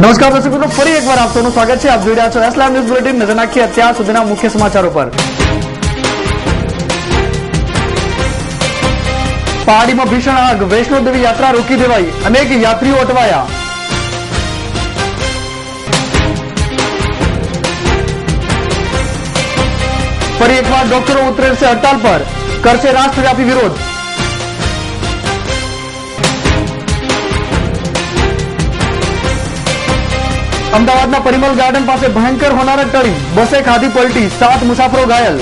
નમસ્કાર દર્શક મિત્રો ફરી એકવાર આપ સૌનું સ્વાગત છે આપ જોઈ રહ્યા છો એસલામ ન્યૂઝ બુલેટિન નજર નાખીએ અત્યાર સુધીના મુખ્ય સમાચારો પર પહાડીમાં ભીષણ આગ વૈષ્ણોદેવી યાત્રા રોકી દેવાઈ અનેક યાત્રીઓ અટવાયા ફરી એકવાર ડોક્ટરો ઉતરેશે હડતાલ પર કરશે રાષ્ટ્રવ્યાપી વિરોધ અમદાવાદના પરિમલ ગાર્ડન પાસે ભયંકર હોનારત ટળી બસે ખાધી પલટી સાત મુસાફરો ઘાયલ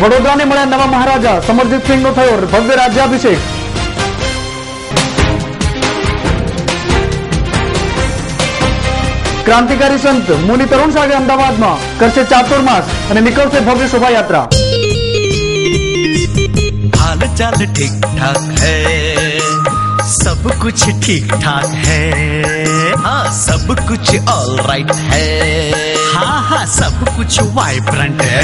વડોદરાને મળ્યા નવા મહારાજા સમરજીતસિંહનો થયો ભવ્ય રાજ્યાભિષેક ક્રાંતિકારી સંત મુનિ તરુણ સાગે અમદાવાદમાં કરશે ચાતુર્માસ અને નીકળશે ભવ્ય શોભાયાત્રા હાલ ચાલ ઠીક ઠાક હૈ सब कुछ ठीक ठाक है। हाँ सब कुछ ऑल राइट है। हाँ हाँ सब कुछ वाइब्रेंट है।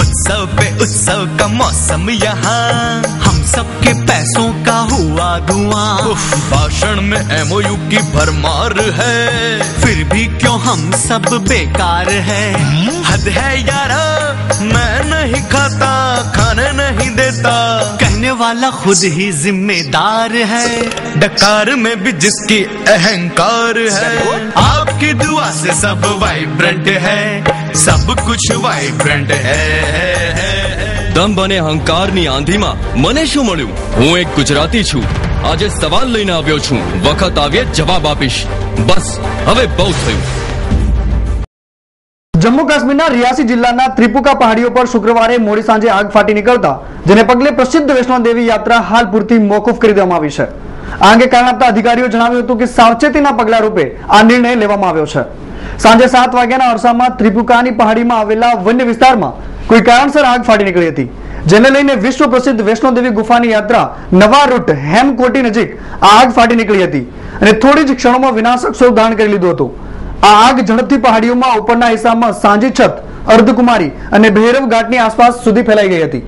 उत्सव पे उत्सव का मौसम यहाँ हम सबके पैसों का हुआ धुआँ। भाषण में एमओयू की भरमार है। फिर भी क्यों हम सब बेकार है? हद है यारा मैं नहीं खाता खाने नहीं देता। कहने वाला खुद ही जिम्मेदार है डकार में भी जिसकी अहंकार है आपकी दुआ से सब वाइब्रेंट है सब कुछ वाइब्रेंट है દંભ અને અહંકારની આંધીમાં મને શું મળ્યું હું એક ગુજરાતી છું આજે સવાલ લઈને આવ્યો છું વખત આવ્યે જવાબ આપીશ બસ હવે બહુ થયું જમ્મુ કાશ્મીરના રિયાસી જિલ્લાના ત્રિપુકા પહાડીઓ પર શુક્રવારે મોડી સાંજે આગ ફાટી નીકળતા, જેને પગલે પ્રસિદ્ધ વૈષ્ણોદેવી યાત્રા હાલ પૂરતી મોકૂફ કરી દેવામાં આવી છે. આ અંગે કારણ આપતા અધિકારીઓ જણાવ્યું હતું કે સાવચેતીના પગલા રૂપે આ નિર્ણય લેવામાં આવ્યો છે. સાંજે સાત વાગ્યાના અરસામાં ત્રિપુકાની પહાડીમાં આવેલા વન્ય વિસ્તારમાં કોઈ કારણસર આગ ફાટી નીકળી હતી, જેને લઈને વિશ્વ પ્રસિદ્ધ વૈષ્ણોદેવી ગુફાની યાત્રા નવા રૂટ હેમકોટી નજીક આગ ફાટી નીકળી હતી અને થોડી જ ક્ષણોમાં વિનાશક સ્વરૂપ ધારણ કરી લીધું હતું. આ આગ ઝડપથી પહાડીઓમાં ઉપરના હિસ્સામાં સાંજે છત, અર્ધકુમારી અને ભૈરવ ઘાટની આસપાસ સુધી ફેલાઈ ગઈ હતી.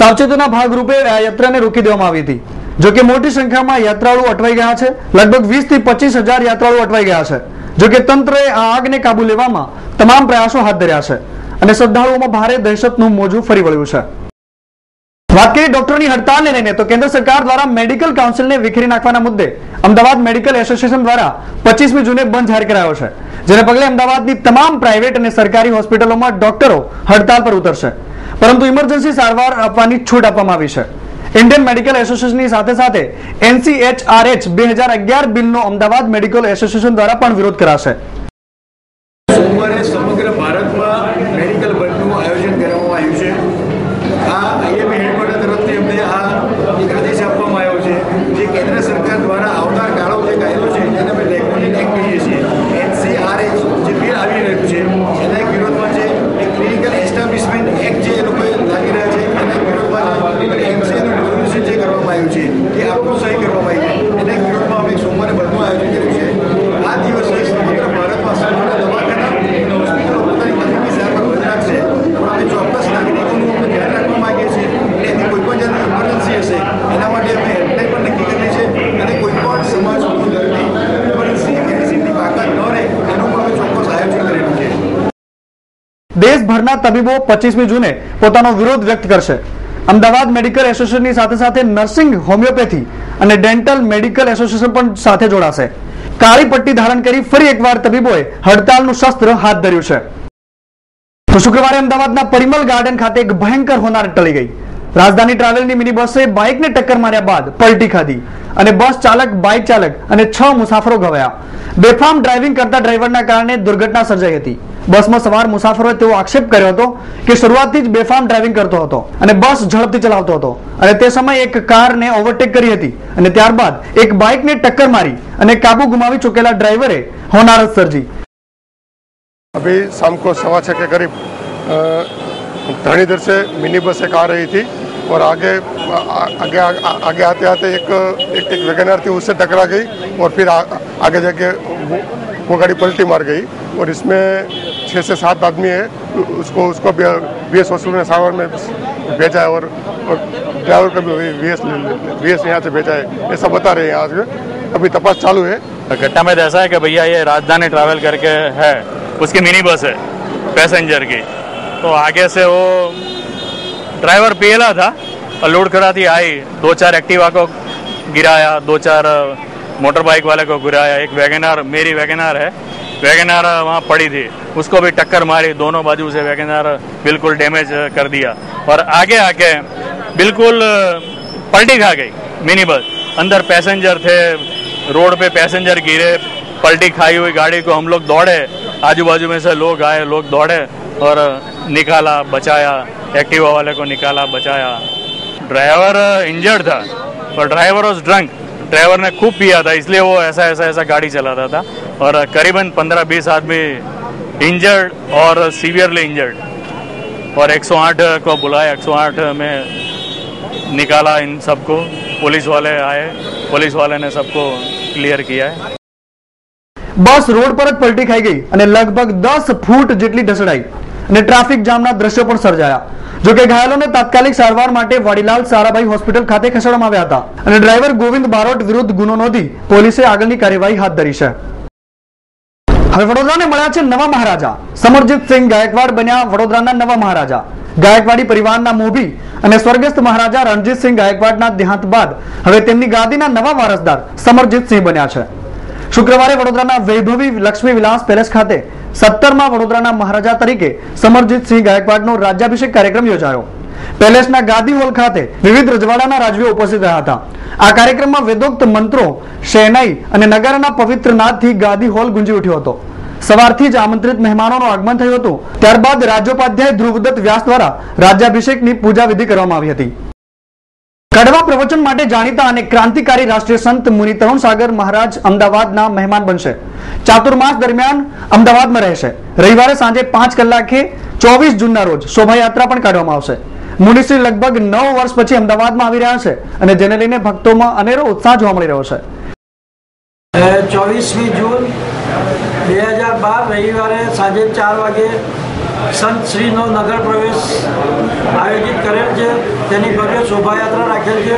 સાવચેતીના ભાગરૂપે આ યાત્રાને રોકી દેવામાં આવી હતી. જોકે મોટી સંખ્યામાં યાત્રાળુ અટવાઈ ગયા છે, લગભગ વીસથી પચીસ હજાર યાત્રાળુ અટવાઈ ગયા છે. જોકે તંત્રએ આ આગને કાબુ લેવામાં તમામ પ્રયાસો હાથ ધર્યા છે અને શ્રદ્ધાળુઓમાં ભારે દહેશતનું મોજું ફરી વળ્યું છે. વાત કરીએ ડોક્ટરોની હડતાલને લઈને, તો કેન્દ્ર સરકાર દ્વારા મેડિકલ કાઉન્સિલને વિખેરી નાખવાના મુદ્દે અમદાવાદ મેડિકલ એસોસિએશન દ્વારા પચીસમી જૂને બંધ જાહેર કરાયો છે, જેને પગલે અમદાવાદની તમામ પ્રાઇવેટ અને સરકારી હોસ્પિટલોમાં ડોક્ટરો હડતાલ પર ઉતરશે. પરંતુ ઇમરજન્સી સારવાર આપવાની છૂટ આપવામાં આવી છે. ઇન્ડિયન મેડિકલ એસોસિએશનની સાથે સાથે એનસીએચઆરએચ બે હજાર અગિયાર બિલનો અમદાવાદ મેડિકલ એસોસિએશન દ્વારા પણ વિરોધ કરાશે. સોમવારે સમગ્ર ભારતમાં મેડિકલ બંધનું આયોજન કરવામાં આવ્યું છે આ આઈએમએ હેડક્વાર્ટર તરફથી અમને આ એક આદેશ આપવામાં આવ્યો છે જે કેન્દ્ર સરકાર દ્વારા આવનાર કાળો જે કાયદો છે તેને અમે રેકોર્ડિંગ એક્ટ કહીએ છીએ એનસીઆરએચ જે બિલ આવી રહ્યું છે એના એક વિરોધમાં છે એક ક્લિનિકલ એસ્ટાબ્લિશમેન્ટ એક્ટ જે એ લોકોએ લાગી રહ્યા છે એના એક વિરોધમાં છે અને એમસીએનું રિઝોલ્યુશન જે કરવામાં આવ્યું છે એ આપણું સહી કરવામાં આવી છે એના એક વિરોધમાં અમે સોમવારે બંધનું આયોજન કર્યું છે આ દિવસે સમગ્ર ભારતમાં સમગ્ર દવાખાના અને હોસ્પિટલો પોતાની તબીબી સારવાર બંધ રાખશે પણ અમે ચોક્કસ નાગરિકોનું અમે ધ્યાન રાખવા માંગીએ છીએ એટલે એની કોઈ પણ જાતની ઇમરજન્સી હશે એના માટે અમે હેલ્પલાઇન પણ નક્કી કરેલી છે અને કોઈ પણ સમાજનું દર્દી ઇમરજન્સી મેડિસિનની બાકાત ન રહે એનું પણ અમે ચોક્કસ આયોજન કરેલું છે દેશભરના તબીબો પચીસમી જૂને પોતાનો વિરોધ વ્યક્ત કરશે. અમદાવાદ મેડિકલ એસોસિએશનની સાથે સાથે નર્સિંગ, હોમિયોપેથી અને ડેન્ટલ મેડિકલ એસોસિએશન પણ સાથે જોડાશે. કાળી પટ્ટી ધારણ કરી ફરી એકવાર તબીબોએ હડતાલનું શસ્ત્ર હાથ ધર્યું છે. શુક્રવારે અમદાવાદના પરિમલ ગાર્ડન ખાતે એક ભયંકર હોનાર ટળી ગઈ. રાજધાની ટ્રાવેલની મિની બસે બાઇકને ટક્કર માર્યા બાદ પલટી ખાધી અને બસ ચાલક, બાઇક ચાલક અને છ મુસાફરો ઘવાયા બેફામ ડ્રાઇવિંગ કરતા ડ્રાઈવરના કારણે દુર્ઘટના સર્જાઈ હતી બસમાં સવાર મુસાફરોએ તેવો આક્ષેપ કર્યો હતો કે શરૂઆતથી જ બેફામ ડ્રાઇવિંગ કરતો હતો અને બસ ઝડપથી ચલાવતો હતો અને તે સમયે એક કારને ઓવરટેક કરી હતી અને ત્યારબાદ એક બાઇકને ટક્કર મારી અને કાબુ ગુમાવી ચૂકેલા ડ્રાઈવરે હોનારત સર્જી अभी शाम को सवा छः के करीब अ, धरणीधर से मिनी बस एक आ रही थी और आगे आगे आगे आते आते एक एक, एक वैगनर थी उससे टकरा गई और फिर आ, आगे जाके वो, वो गाड़ी पलटी मार गई और इसमें छः से सात आदमी है उसको उसको बी एस हॉस्पिटल में सावर में भेजा है और, और ड्राइवर को भी वी एस वी एस यहाँ से भेजा है ऐसा बता रहे हैं आज। अभी तपास चालू है। घटना में ऐसा है कि भैया ये राजधानी ट्रैवल करके है उसकी मिनी बस है पैसेंजर की। तो आगे से वो ड्राइवर पीला था, और लोड कराती आई। दो चार एक्टिवा को गिराया, दो चार मोटर बाइक वाले को गिराया एक वैगनार, मेरी वैगनार है। वैगनार वहाँ पड़ी थी। उसको भी टक्कर मारी, दोनों बाजू से वैगनार बिल्कुल डैमेज कर दिया। और आगे आके बिल्कुल पलटी खा गई, मिनी बस। अंदर पैसेंजर थे, रोड पे पैसेंजर गिरे, पलटी खाई हुई गाड़ी को हम लोग दौड़े। आजू बाजू में से लोग आए, लोग दौड़े। और निकाला बचाया एक्टिवा वाले को निकाला बचाया ड्राइवर इंजर्ड था और ड्राइवर वॉज ड्रंक ड्राइवर ने खूब पिया था इसलिए वो ऐसा ऐसा ऐसा गाड़ी चलाता था और करीबन 15-20 आदमी इंजर्ड और सीवियरली इंजर्ड और 108 को बुलाया 108 में निकाला इन सबको पुलिस वाले आए पुलिस वाले ने सबको क्लियर किया है બસ રોડ પર જ પલટી ખાઈ ગઈ અને લગભગ દસ ફૂટ જેટલી ઢસડાઈ અને ટ્રાફિક જામના દ્રશ્યો પણ સર્જાયા. જોકે ઘાયલોને તાત્કાલિક સારવાર માટે વાડીલાલ સારાભાઈ હોસ્પિટલ ખાતે ખસેડવામાં આવ્યા હતા. અને ડ્રાઈવર ગોવિંદ બારોટ વિરુદ્ધ ગુનો નોંધી પોલીસે આગળની કાર્યવાહી હાથ ધરી છે. હવે વડોદરાને મળ્યા છે નવા મહારાજા. સમરજીત સિંહ ગાયકવાડ બન્યા વડોદરાના નવા મહારાજા. ગાયકવાડી પરિવારના મોભી અને સ્વર્ગસ્થ મહારાજા રણજીતસિંહ ગાયકવાડના દેહાંત બાદ હવે તેમની ગાદીના નવા વારસદાર સમરજીતસિંહ બન્યા છે. શુક્રવારે વડોદરાના વૈભવી લક્ષ્મી વિલાસ પેલેસ ખાતે સત્તરમાં વડોદરાના મહારાજા તરીકે સમરજીતસિંહ ગાયકવાડનો રાજ્યાભિષેક કાર્યક્રમ યોજાયો. પેલેસના ગાદી હોલ ખાતે વિવિધ રજવાડાના રાજવીઓ ઉપસ્થિત રહ્યા હતા. આ કાર્યક્રમમાં વેદોક્ત મંત્રો શહેનાઈ અને નગારાના પવિત્ર નાદથી ગાદી હોલ ગુંજી ઉઠ્યો હતો. સવારથી જ આમંત્રિત મહેમાનોનું આગમન થયું હતું. ત્યારબાદ રાજ્યોપાધ્યાય ધ્રુવદત્ત વ્યાસ દ્વારા રાજ્યાભિષેકની પૂજા વિધિ કરવામાં આવી હતી. કડવા પ્રવચન માટે જાણીતા અને ક્રાંતિકારી રાષ્ટ્રીય સંત મુનિ તરુણ સાગર મહારાજ અમદાવાદના મહેમાન બનશે. ચાતુર્માસ દરમિયાન અમદાવાદમાં રહેશે. રવિવારે સાંજે પાંચ કલાકે ચોવીસ જૂનના રોજ શોભાયાત્રા પણ કાઢવામાં આવશે. મુનિશ્રી લગભગ નવ વર્ષ પછી અમદાવાદમાં આવી રહ્યા છે અને જેને લઈને ભક્તોમાં અનેરો ઉત્સાહ જોવા મળી રહ્યો છે. ચોવીસમી જૂન, બે હજાર બાર, રવિવારે સાંજે ચાર વાગે સંત શ્રીનો નગર પ્રવેશ આયોજિત કરેલ છે. તેની ભવ્ય શોભાયાત્રા રાખેલ છે.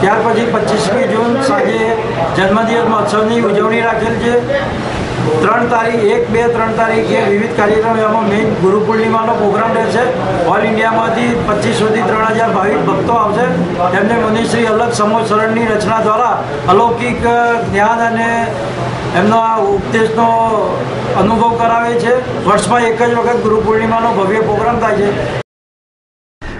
ત્યાર પછી પચીસમી જૂન સાંજે જન્મદિવસ મહોત્સવની ઉજવણી રાખેલ છે. ત્રણ તારીખ એક, બે, ત્રણ તારીખે વિવિધ કાર્યક્રમ એમાં મેઇન ગુરુ પૂર્ણિમાનો પ્રોગ્રામ રહેશે ઓલ ઇન્ડિયામાંથી પચીસ સુધી ત્રણ હજાર ભાવિક ભક્તો આવશે. એમને મુનિશ્રી અલગ સમોસરણની રચના દ્વારા અલૌકિક જ્ઞાન અને એમનો આ ઉપદેશનો અનુભવ કરાવે છે. વર્ષમાં એક જ વખત ગુરુ પૂર્ણિમાનો ભવ્ય પ્રોગ્રામ થાય છે.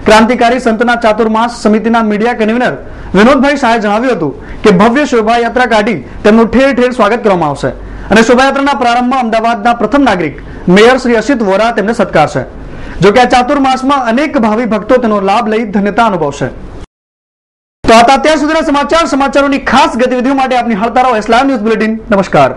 ક્રાંતિકારી સંતના ચાતુર્માસ સમિતિના મીડિયા કન્વીનર વિનોદભાઈ શાહે જણાવ્યું હતું કે ભવ્ય શોભાયાત્રા કાઢી તેમનું ઠેર ઠેર સ્વાગત કરવામાં આવશે. અને શોભાયાત્રાના પ્રારંભમાં અમદાવાદના પ્રથમ નાગરિક મેયર શ્રી અસિત વોરા તેમને સત્કારશે જોકે આ ચાતુર્માસમાં અનેક ભાવિ ભક્તો તેનો લાભ લઈ ધન્યતા અનુભવશે. તો આ અત્યાર સુધીના સમાચાર, સમાચારોની ખાસ ગતિવિધિઓ માટે આપની હળતા રહો એસ ન્યૂઝ બુલેટિન નમસ્કાર.